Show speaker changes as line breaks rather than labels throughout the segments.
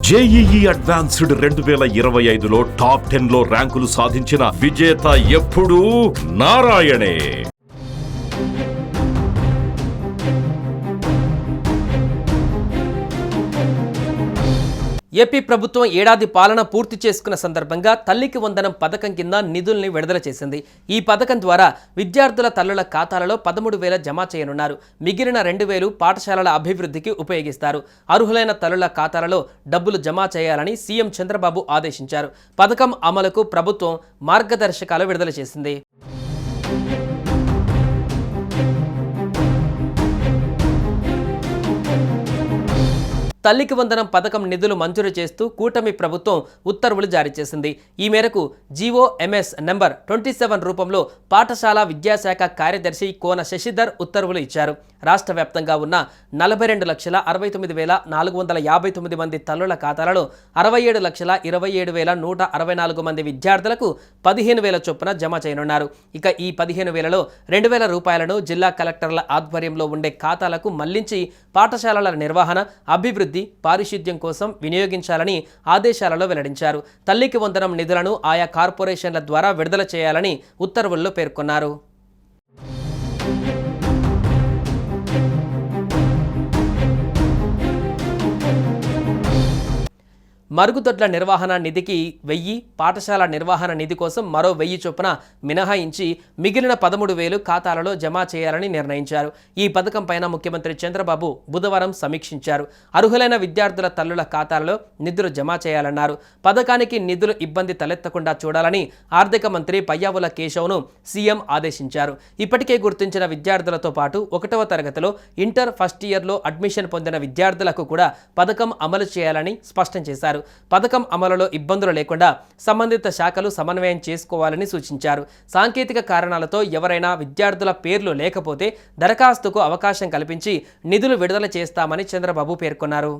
JEE advanced రెండు వేల ఇరవై ఐదులో టాప్ టెన్లో ర్యాంకులు సాధించిన విజేత ఎప్పుడూ నారాయణే.
ఏపీ ప్రభుత్వం ఏడాది పాలన పూర్తి చేసుకున్న సందర్భంగా తల్లికి వందనం పథకం కింద నిధుల్ని విడుదల చేసింది. ఈ పథకం ద్వారా విద్యార్థుల తల్లుల ఖాతాలలో పదమూడు వేల జమ చేయనున్నారు. మిగిలిన రెండు వేలు పాఠశాలల అభివృద్ధికి ఉపయోగిస్తారు. అర్హులైన తల్లుల ఖాతాలలో డబ్బులు జమ చేయాలని సీఎం చంద్రబాబు ఆదేశించారు. పథకం అమలుకు ప్రభుత్వం మార్గదర్శకాలు విడుదల చేసింది. తల్లికి వందనం పథకం నిధులు మంజూరు చేస్తూ కూటమి ప్రభుత్వం ఉత్తర్వులు జారీ చేసింది. ఈ మేరకు GO MS MS number twenty seven రూపంలో పాఠశాల విద్యాశాఖ కార్యదర్శి కోన శశిధర్ ఉత్తర్వులు ఇచ్చారు. రాష్ట్ర వ్యాప్తంగా ఉన్న నలభై రెండు లక్షల అరవై తొమ్మిది వేల నాలుగు వందల యాభై తొమ్మిది మంది తల్లుల ఖాతాలలో అరవై ఏడు లక్షల ఇరవై ఏడు వేల నూట అరవై నాలుగు మంది విద్యార్థులకు పదిహేను వేల చొప్పున జమ చేయనున్నారు. ఇక ఈ పదిహేను వేలలో రెండు వేల రూపాయలను జిల్లా కలెక్టర్ల ఆధ్వర్యంలో ఉండే ఖాతాలకు మళ్ళించి పాఠశాలల నిర్వహణ అభివృద్ధి పారిశుద్ధ్యం కోసం వినియోగించాలని ఆదేశాలలో వెల్లడించారు. తల్లికి వందనం నిధులను ఆయా కార్పొరేషన్ల ద్వారా విడుదల చేయాలని ఉత్తర్వుల్లో పేర్కొన్నారు. మరుగుదొడ్ల నిర్వహణ నిధికి వెయ్యి పాఠశాల నిర్వహణ నిధి కోసం మరో వెయ్యి చొప్పున మినహాయించి మిగిలిన పదమూడు వేలు ఖాతాలలో జమ చేయాలని నిర్ణయించారు. ఈ పథకం పైన ముఖ్యమంత్రి చంద్రబాబు బుధవారం సమీక్షించారు. అర్హులైన విద్యార్థుల తల్లుల ఖాతాలలో నిధులు జమ చేయాలన్నారు. పథకానికి నిధులు ఇబ్బంది తలెత్తకుండా చూడాలని ఆర్థిక మంత్రి పయ్యావుల కేశవ్ను సీఎం ఆదేశించారు. ఇప్పటికే గుర్తించిన విద్యార్థులతో పాటు ఒకటవ తరగతిలో ఇంటర్ ఫస్ట్ ఇయర్లో అడ్మిషన్ పొందిన విద్యార్థులకు కూడా పథకం అమలు చేయాలని స్పష్టం చేశారు. పథకం అమలులో ఇబ్బందులు లేకుండా సంబంధిత శాఖలు సమన్వయం చేసుకోవాలని సూచించారు. సాంకేతిక కారణాలతో ఎవరైనా విద్యార్థుల పేర్లు లేకపోతే దరఖాస్తుకు అవకాశం కల్పించి నిధులు విడుదల చేస్తామని చంద్రబాబు పేర్కొన్నారు.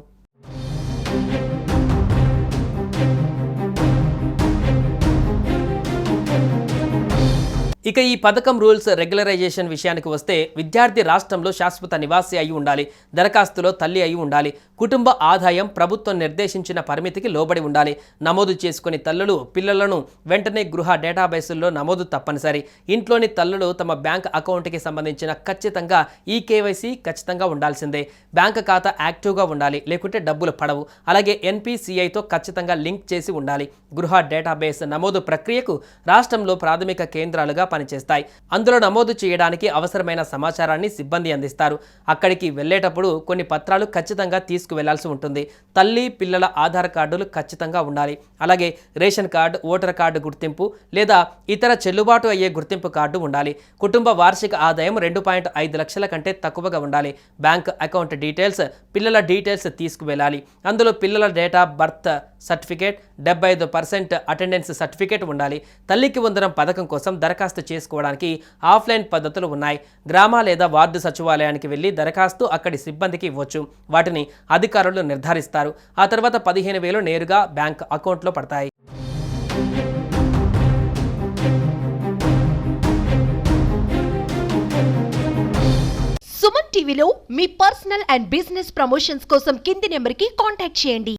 ఇక ఈ పథకం రూల్స్ రెగ్యులరైజేషన్ విషయానికి వస్తే విద్యార్థి రాష్ట్రంలో శాశ్వత నివాసి అయి ఉండాలి దరఖాస్తులో తల్లి అయి ఉండాలి కుటుంబ ఆదాయం ప్రభుత్వం నిర్దేశించిన పరిమితికి లోబడి ఉండాలి. నమోదు చేసుకుని తల్లులు పిల్లలను వెంటనే గృహ డేటాబేసుల్లో నమోదు తప్పనిసరి. ఇంట్లోని తల్లులు తమ బ్యాంక్ అకౌంట్కి సంబంధించిన ఖచ్చితంగా ఈ కేవైసీ ఖచ్చితంగా ఉండాల్సిందే. బ్యాంక్ ఖాతా యాక్టివ్గా ఉండాలి లేకుంటే డబ్బులు పడవు. అలాగే ఎన్పిసిఐతో ఖచ్చితంగా లింక్ చేసి ఉండాలి. గృహ డేటాబేస్ నమోదు ప్రక్రియకు రాష్ట్రంలో ప్రాథమిక కేంద్రాలుగా పనిచేస్తాయి. అందులో నమోదు చేయడానికి అవసరమైన సమాచారాన్ని సిబ్బంది అందిస్తారు. అక్కడికి వెళ్ళేటప్పుడు కొన్ని పత్రాలు ఖచ్చితంగా తీసుకువెళ్ళాల్సి ఉంటుంది. తల్లి పిల్లల ఆధార్ కార్డులు ఖచ్చితంగా ఉండాలి. అలాగే రేషన్ కార్డు ఓటర్ కార్డు గుర్తింపు లేదా ఇతర చెల్లుబాటు అయ్యే గుర్తింపు కార్డు ఉండాలి. కుటుంబ వార్షిక ఆదాయం రెండు పాయింట్ ఐదు లక్షల కంటే తక్కువగా ఉండాలి. బ్యాంక్ అకౌంట్ డీటెయిల్స్ పిల్లల డీటెయిల్స్ తీసుకువెళ్ళాలి. అందులో పిల్లల డేట్ ఆఫ్ బర్త్ సర్టిఫికేట్ డెబ్బై ఐదు పర్సెంట్ అటెండెన్స్ సర్టిఫికేట్ ఉండాలి. తల్లికి వందనం పథకం కోసం దరఖాస్తు దరఖాస్తు చేసుకోవడానికి ఆఫ్లైన్ పద్ధతులు ఉన్నాయి. గ్రామ లేదా వార్డు సచివాలయానికి వెళ్ళి దరఖాస్తు అక్కడి సిబ్బందికి ఇవ్వచ్చు. వాటిని అధికారులు నిర్ధారిస్తారు. ఆ తర్వాత పదిహేను వేలు నేరుగా బ్యాంక్ అకౌంట్లో పడతాయి.
సుమన్ టీవీలో మీ పర్సనల్ అండ్ బిజినెస్ ప్రమోషన్స్ కోసం కింది నెంబర్కి కాంటాక్ట్ చేయండి.